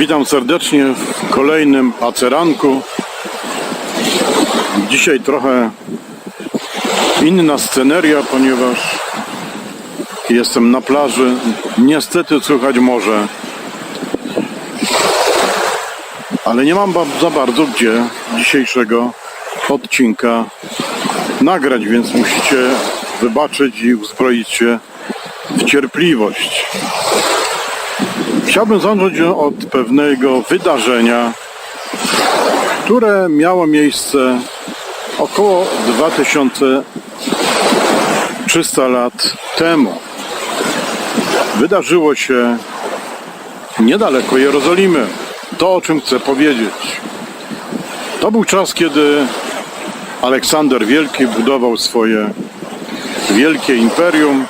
Witam serdecznie w kolejnym paceranku. Dzisiaj trochę inna sceneria, ponieważ jestem na plaży. Niestety słychać morze. Ale nie mam za bardzo gdzie dzisiejszego odcinka nagrać, więc musicie wybaczyć i uzbroić się w cierpliwość. Chciałbym zacząć od pewnego wydarzenia, które miało miejsce około 2300 lat temu. Wydarzyło się niedaleko Jerozolimy. To, o czym chcę powiedzieć. To był czas, kiedy Aleksander Wielki budował swoje wielkie imperium.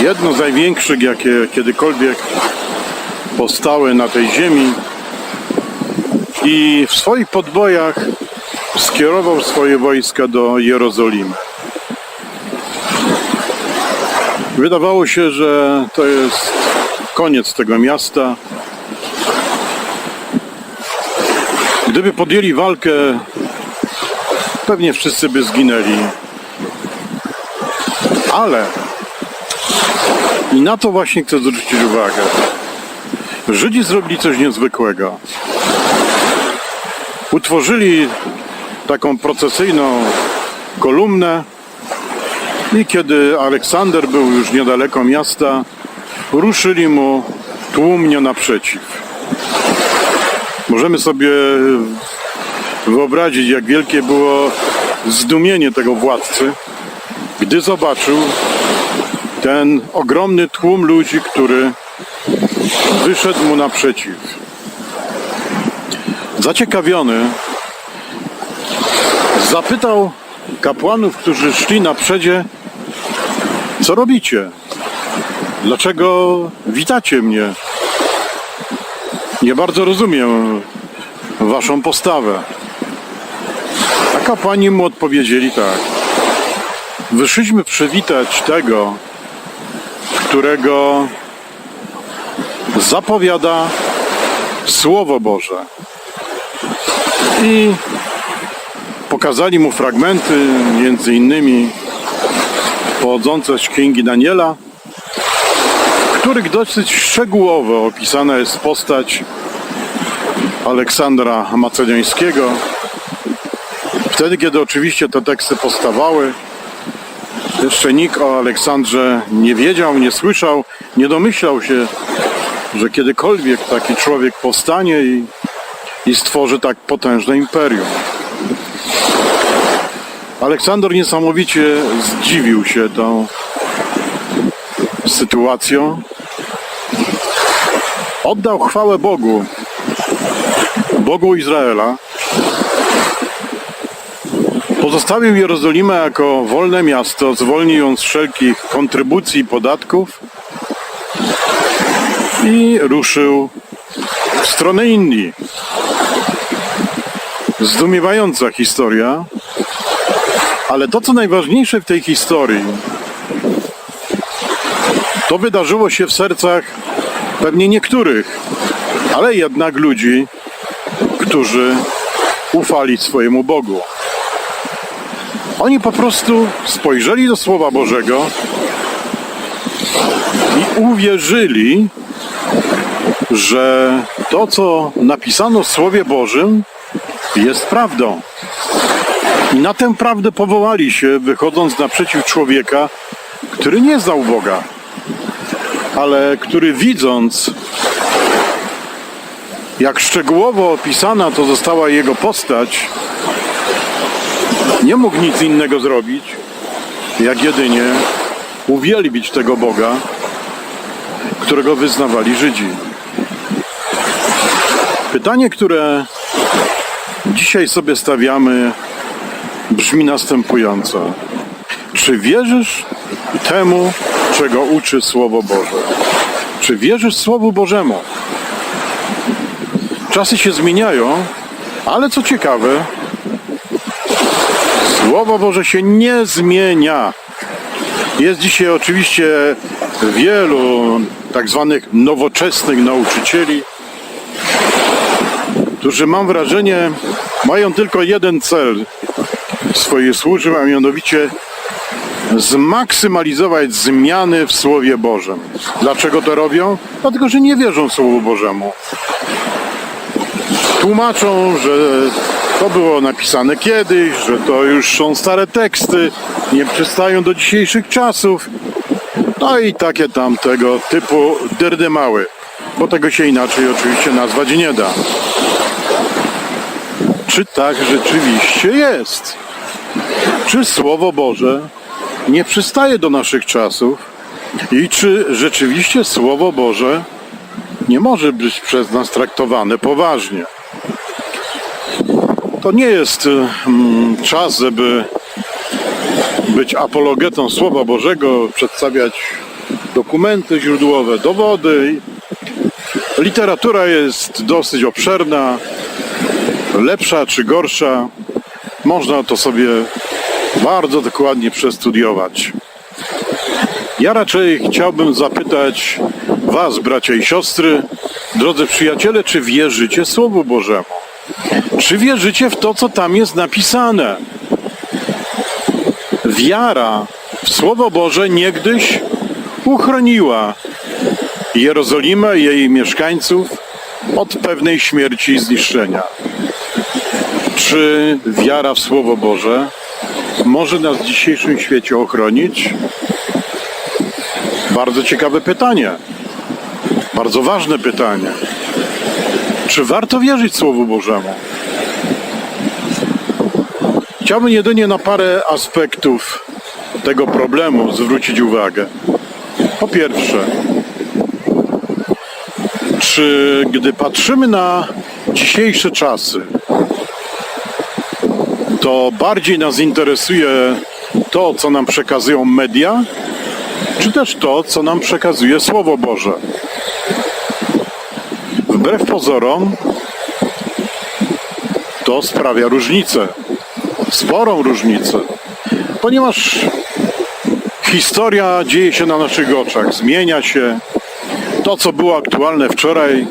Jedno z największych, jakie kiedykolwiek powstały na tej ziemi. I w swoich podbojach skierował swoje wojska do Jerozolimy. Wydawało się, że to jest koniec tego miasta. Gdyby podjęli walkę, pewnie wszyscy by zginęli. Ale i na to właśnie chcę zwrócić uwagę. Żydzi zrobili coś niezwykłego. Utworzyli taką procesyjną kolumnę i kiedy Aleksander był już niedaleko miasta, ruszyli mu tłumnie naprzeciw. Możemy sobie wyobrazić, jak wielkie było zdumienie tego władcy, gdy zobaczył ten ogromny tłum ludzi, który wyszedł mu naprzeciw. Zaciekawiony zapytał kapłanów, którzy szli na przedzie, co robicie? Dlaczego witacie mnie? Nie bardzo rozumiem waszą postawę. A kapłani mu odpowiedzieli tak. Wyszliśmy przywitać tego, którego zapowiada Słowo Boże. I pokazali mu fragmenty, między innymi pochodzące z Księgi Daniela, w których dosyć szczegółowo opisana jest postać Aleksandra Macedońskiego. Wtedy, kiedy oczywiście te teksty powstawały, jeszcze nikt o Aleksandrze nie wiedział, nie słyszał, nie domyślał się, że kiedykolwiek taki człowiek powstanie i, i stworzy tak potężne imperium. Aleksander niesamowicie zdziwił się tą sytuacją. Oddał chwałę Bogu, Bogu Izraela. Pozostawił Jerozolimę jako wolne miasto, zwolnił ją z wszelkich kontrybucji i podatków i ruszył w stronę Indii. Zdumiewająca historia, ale to co najważniejsze w tej historii, to wydarzyło się w sercach pewnie niektórych, ale jednak ludzi, którzy ufali swojemu Bogu. Oni po prostu spojrzeli do Słowa Bożego i uwierzyli, że to, co napisano w Słowie Bożym, jest prawdą. I na tę prawdę powołali się, wychodząc naprzeciw człowieka, który nie znał Boga, ale który widząc, jak szczegółowo opisana to została jego postać, nie mógł nic innego zrobić, jak jedynie uwielbić tego Boga, którego wyznawali Żydzi. Pytanie, które dzisiaj sobie stawiamy, brzmi następująco. Czy wierzysz temu, czego uczy Słowo Boże? Czy wierzysz Słowu Bożemu? Czasy się zmieniają, ale co ciekawe, Słowo Boże się nie zmienia. Jest dzisiaj oczywiście wielu tak zwanych nowoczesnych nauczycieli, którzy mam wrażenie mają tylko jeden cel swojej służby, a mianowicie zmaksymalizować zmiany w Słowie Bożym. Dlaczego to robią? Dlatego, że nie wierzą Słowu Bożemu. Tłumaczą, że to było napisane kiedyś, że to już są stare teksty, nie przystają do dzisiejszych czasów. No i takie tam tego typu dyrdymały, bo tego się inaczej oczywiście nazwać nie da. Czy tak rzeczywiście jest? Czy Słowo Boże nie przystaje do naszych czasów? I czy rzeczywiście Słowo Boże nie może być przez nas traktowane poważnie? To nie jest mm, czas, żeby być apologetą Słowa Bożego, przedstawiać dokumenty źródłowe, dowody. Literatura jest dosyć obszerna, lepsza czy gorsza. Można to sobie bardzo dokładnie przestudiować. Ja raczej chciałbym zapytać Was, bracia i siostry, drodzy przyjaciele, czy wierzycie Słowu Bożemu? Czy wierzycie w to, co tam jest napisane? Wiara w Słowo Boże niegdyś uchroniła Jerozolimę i jej mieszkańców od pewnej śmierci i zniszczenia. Czy wiara w Słowo Boże może nas w dzisiejszym świecie ochronić? Bardzo ciekawe pytanie. Bardzo ważne pytanie. Czy warto wierzyć Słowu Bożemu? Chciałbym jedynie na parę aspektów tego problemu zwrócić uwagę. Po pierwsze, czy gdy patrzymy na dzisiejsze czasy, to bardziej nas interesuje to, co nam przekazują media, czy też to, co nam przekazuje Słowo Boże? Wbrew pozorom, to sprawia różnicę, sporą różnicę, ponieważ historia dzieje się na naszych oczach, zmienia się. To, co było aktualne wczoraj,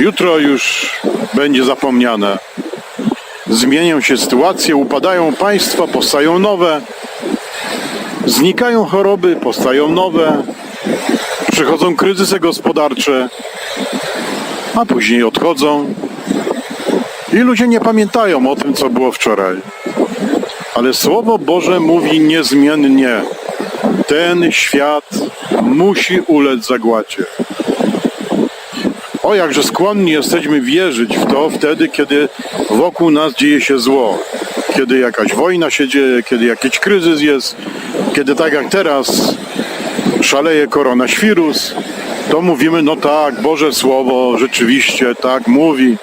jutro już będzie zapomniane. Zmienią się sytuacje, upadają państwa, powstają nowe, znikają choroby, powstają nowe, przychodzą kryzysy gospodarcze, a później odchodzą. I ludzie nie pamiętają o tym, co było wczoraj. Ale Słowo Boże mówi niezmiennie: ten świat musi ulec zagładzie. O, jakże skłonni jesteśmy wierzyć w to wtedy, kiedy wokół nas dzieje się zło. Kiedy jakaś wojna się dzieje, kiedy jakiś kryzys jest, kiedy tak jak teraz szaleje koronaświrus, to mówimy, no tak, Boże Słowo rzeczywiście tak mówi.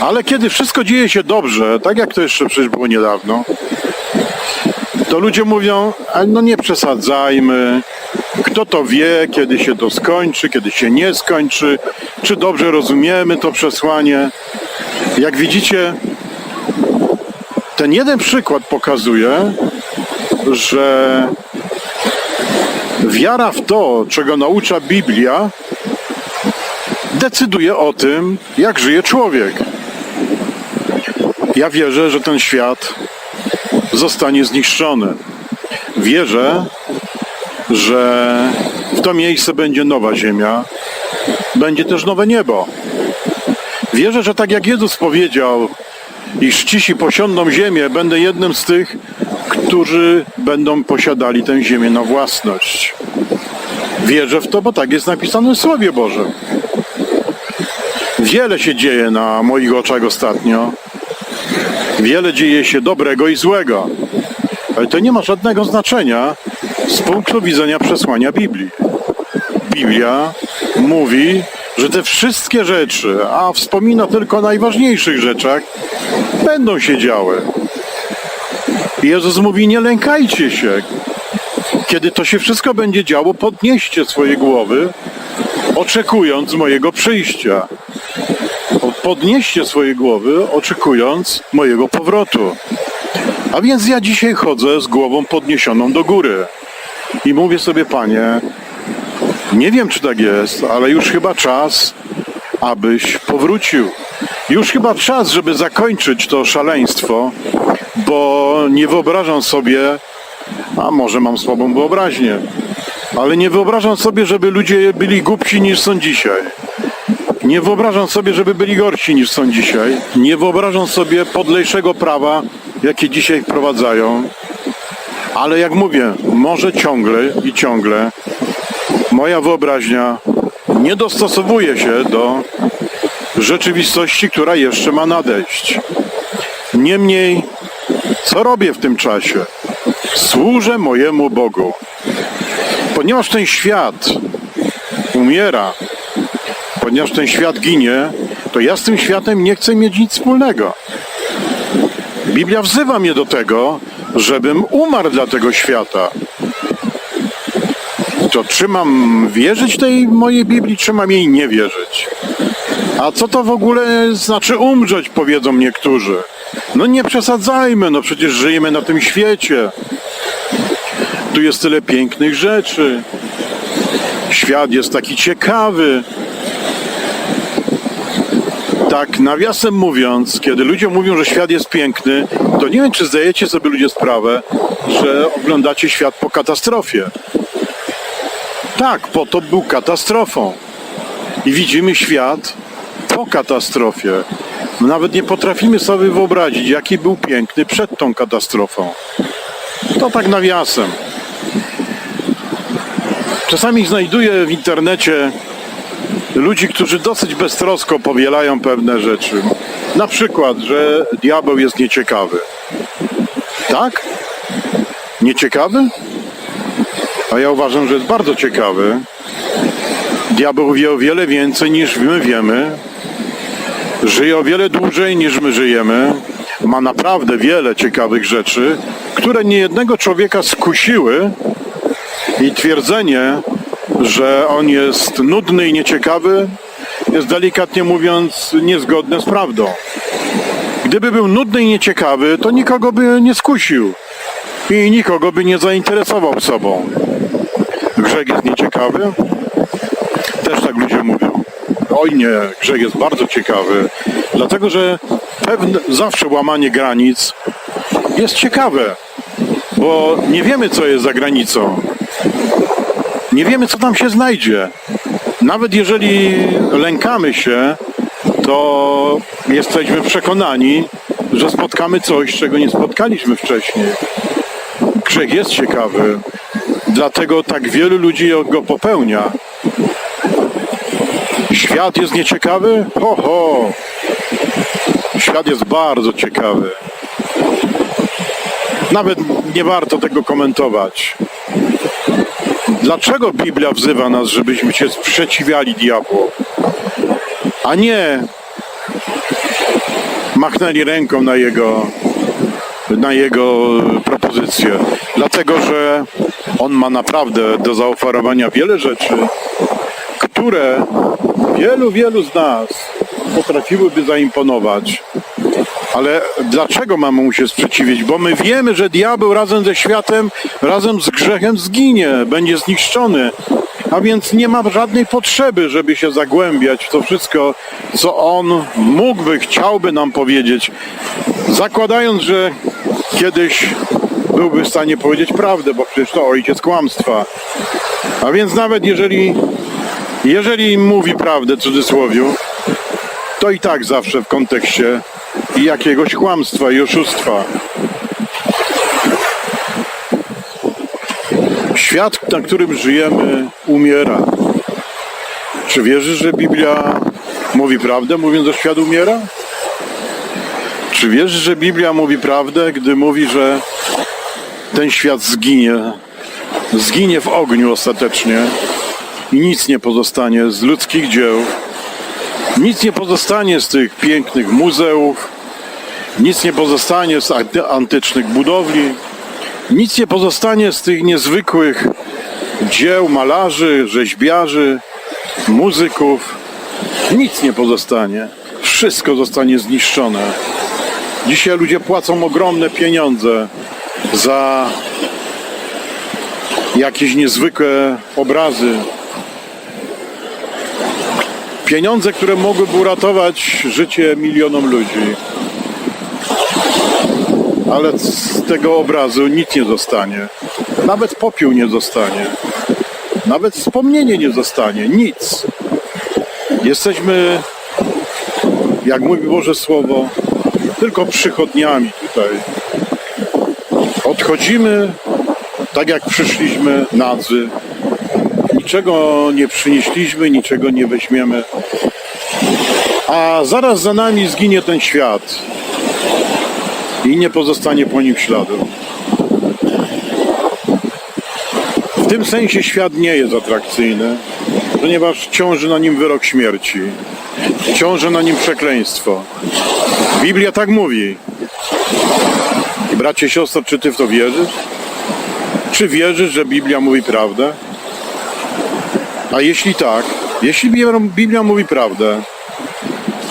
Ale kiedy wszystko dzieje się dobrze, tak jak to jeszcze przecież było niedawno, to ludzie mówią, "Ale no nie przesadzajmy, kto to wie, kiedy się to skończy, kiedy się nie skończy, czy dobrze rozumiemy to przesłanie. Jak widzicie, ten jeden przykład pokazuje, że wiara w to, czego naucza Biblia, decyduje o tym, jak żyje człowiek. Ja wierzę, że ten świat zostanie zniszczony. Wierzę, że w to miejsce będzie nowa ziemia, będzie też nowe niebo. Wierzę, że tak jak Jezus powiedział, iż cisi posiądą ziemię, będę jednym z tych, którzy będą posiadali tę ziemię na własność. Wierzę w to, bo tak jest napisane w Słowie Bożym. Wiele się dzieje na moich oczach ostatnio. Wiele dzieje się dobrego i złego. Ale to nie ma żadnego znaczenia z punktu widzenia przesłania Biblii. Biblia mówi, że te wszystkie rzeczy, a wspomina tylko o najważniejszych rzeczach, będą się działy. Jezus mówi: Nie lękajcie się. Kiedy to się wszystko będzie działo, podnieście swoje głowy, oczekując mojego przyjścia. Podnieście swoje głowy, oczekując mojego powrotu. A więc ja dzisiaj chodzę z głową podniesioną do góry i mówię sobie, panie, nie wiem czy tak jest, ale już chyba czas, abyś powrócił. Już chyba czas, żeby zakończyć to szaleństwo, bo nie wyobrażam sobie, a może mam słabą wyobraźnię, ale nie wyobrażam sobie, żeby ludzie byli głupsi niż są dzisiaj. Nie wyobrażam sobie, żeby byli gorsi niż są dzisiaj. Nie wyobrażam sobie podlejszego prawa, jakie dzisiaj wprowadzają. Ale jak mówię, może ciągle i ciągle moja wyobraźnia nie dostosowuje się do rzeczywistości, która jeszcze ma nadejść. Niemniej, co robię w tym czasie? Służę mojemu Bogu. Ponieważ ten świat umiera, ponieważ ten świat ginie, to ja z tym światem nie chcę mieć nic wspólnego. Biblia wzywa mnie do tego, żebym umarł dla tego świata. To czy mam wierzyć tej mojej Biblii, czy mam jej nie wierzyć? A co to w ogóle znaczy umrzeć, powiedzą niektórzy. No nie przesadzajmy, no przecież żyjemy na tym świecie. Tu jest tyle pięknych rzeczy. Świat jest taki ciekawy. Tak, nawiasem mówiąc, kiedy ludzie mówią, że świat jest piękny, to nie wiem, czy zdajecie sobie ludzie sprawę, że oglądacie świat po katastrofie. Tak, potop był katastrofą. I widzimy świat po katastrofie. Nawet nie potrafimy sobie wyobrazić, jaki był piękny przed tą katastrofą. To tak nawiasem. Czasami znajduję w internecie ludzi, którzy dosyć beztrosko powielają pewne rzeczy. Na przykład, że diabeł jest nieciekawy. Tak? Nieciekawy? A ja uważam, że jest bardzo ciekawy. Diabeł wie o wiele więcej niż my wiemy. Żyje o wiele dłużej niż my żyjemy. Ma naprawdę wiele ciekawych rzeczy, które niejednego człowieka skusiły i twierdzenie, że on jest nudny i nieciekawy, jest delikatnie mówiąc niezgodne z prawdą. Gdyby był nudny i nieciekawy, to nikogo by nie skusił i nikogo by nie zainteresował sobą. Grzech jest nieciekawy? Też tak ludzie mówią. Oj nie, grzech jest bardzo ciekawy, dlatego że pewne, zawsze łamanie granic jest ciekawe, bo nie wiemy, co jest za granicą. Nie wiemy, co tam się znajdzie. Nawet jeżeli lękamy się, to jesteśmy przekonani, że spotkamy coś, czego nie spotkaliśmy wcześniej. Grzech jest ciekawy, dlatego tak wielu ludzi go popełnia. Świat jest nieciekawy? Ho, ho! Świat jest bardzo ciekawy. Nawet nie warto tego komentować. Dlaczego Biblia wzywa nas, żebyśmy się sprzeciwiali diabłu, a nie machnęli ręką na jego, na jego propozycję? Dlatego, że on ma naprawdę do zaoferowania wiele rzeczy, które wielu, wielu z nas potrafiłyby zaimponować. Ale dlaczego mamy mu się sprzeciwić? Bo my wiemy, że diabeł razem ze światem, razem z grzechem zginie, będzie zniszczony. A więc nie ma żadnej potrzeby, żeby się zagłębiać w to wszystko, co on mógłby, chciałby nam powiedzieć. Zakładając, że kiedyś byłby w stanie powiedzieć prawdę, bo przecież to ojciec kłamstwa. A więc nawet jeżeli, jeżeli mówi prawdę, cudzysłowiu, to i tak zawsze w kontekście jakiegoś kłamstwa i oszustwa. Świat, na którym żyjemy, umiera. Czy wierzysz, że Biblia mówi prawdę, mówiąc, że świat umiera? Czy wierzysz, że Biblia mówi prawdę, gdy mówi, że ten świat zginie? Zginie w ogniu ostatecznie i nic nie pozostanie z ludzkich dzieł, nic nie pozostanie z tych pięknych muzeów, nic nie pozostanie z anty- antycznych budowli, nic nie pozostanie z tych niezwykłych dzieł malarzy, rzeźbiarzy, muzyków. Nic nie pozostanie. Wszystko zostanie zniszczone. Dzisiaj ludzie płacą ogromne pieniądze za jakieś niezwykłe obrazy, Pieniądze, które mogłyby uratować życie milionom ludzi. Ale z tego obrazu nic nie zostanie. Nawet popiół nie zostanie. Nawet wspomnienie nie zostanie. Nic. Jesteśmy, jak mówi Boże Słowo, tylko przychodniami tutaj. Odchodzimy tak jak przyszliśmy nadzy. Niczego nie przynieśliśmy, niczego nie weźmiemy. A zaraz za nami zginie ten świat i nie pozostanie po nim śladu. W tym sensie świat nie jest atrakcyjny, ponieważ ciąży na nim wyrok śmierci, ciąży na nim przekleństwo. Biblia tak mówi. Bracie, siostro, czy ty w to wierzysz? Czy wierzysz, że Biblia mówi prawdę? A jeśli tak, jeśli Biblia- Biblia mówi prawdę,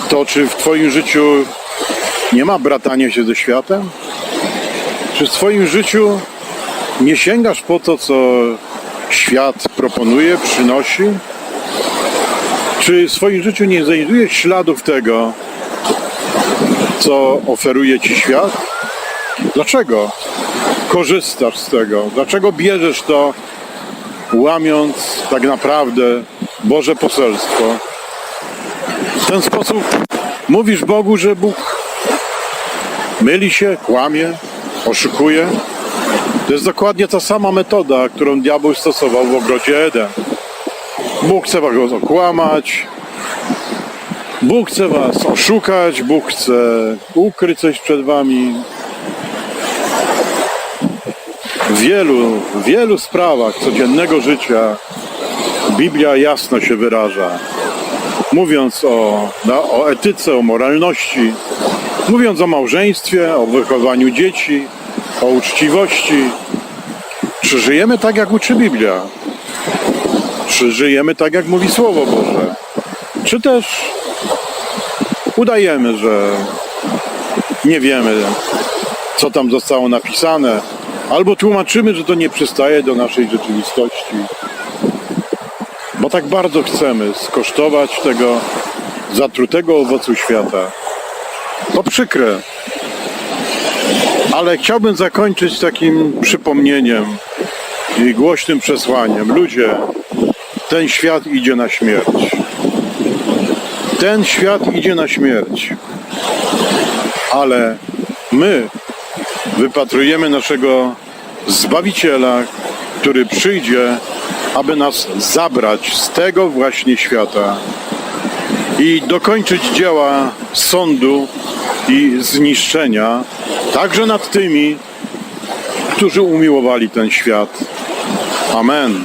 to czy w Twoim życiu nie ma bratania się ze światem? Czy w Twoim życiu nie sięgasz po to, co świat proponuje, przynosi? Czy w swoim życiu nie znajdujesz śladów tego, co oferuje Ci świat? Dlaczego korzystasz z tego? Dlaczego bierzesz to, łamiąc tak naprawdę Boże poselstwo? W ten sposób mówisz Bogu, że Bóg myli się, kłamie, oszukuje. To jest dokładnie ta sama metoda, którą diabeł stosował w ogrodzie Eden. Bóg chce was okłamać, Bóg chce was oszukać, Bóg chce ukryć coś przed wami. W wielu, wielu sprawach codziennego życia Biblia jasno się wyraża. Mówiąc o, no, o etyce, o moralności, mówiąc o małżeństwie, o wychowaniu dzieci, o uczciwości. Czy żyjemy tak, jak uczy Biblia? Czy żyjemy tak, jak mówi Słowo Boże? Czy też udajemy, że nie wiemy, co tam zostało napisane, albo tłumaczymy, że to nie przystaje do naszej rzeczywistości? Bo tak bardzo chcemy skosztować tego zatrutego owocu świata. To przykre, ale chciałbym zakończyć takim przypomnieniem i głośnym przesłaniem. Ludzie, ten świat idzie na śmierć. Ten świat idzie na śmierć. Ale my wypatrujemy naszego Zbawiciela, który przyjdzie, aby nas zabrać z tego właśnie świata i dokończyć dzieła sądu i zniszczenia, także nad tymi, którzy umiłowali ten świat. Amen.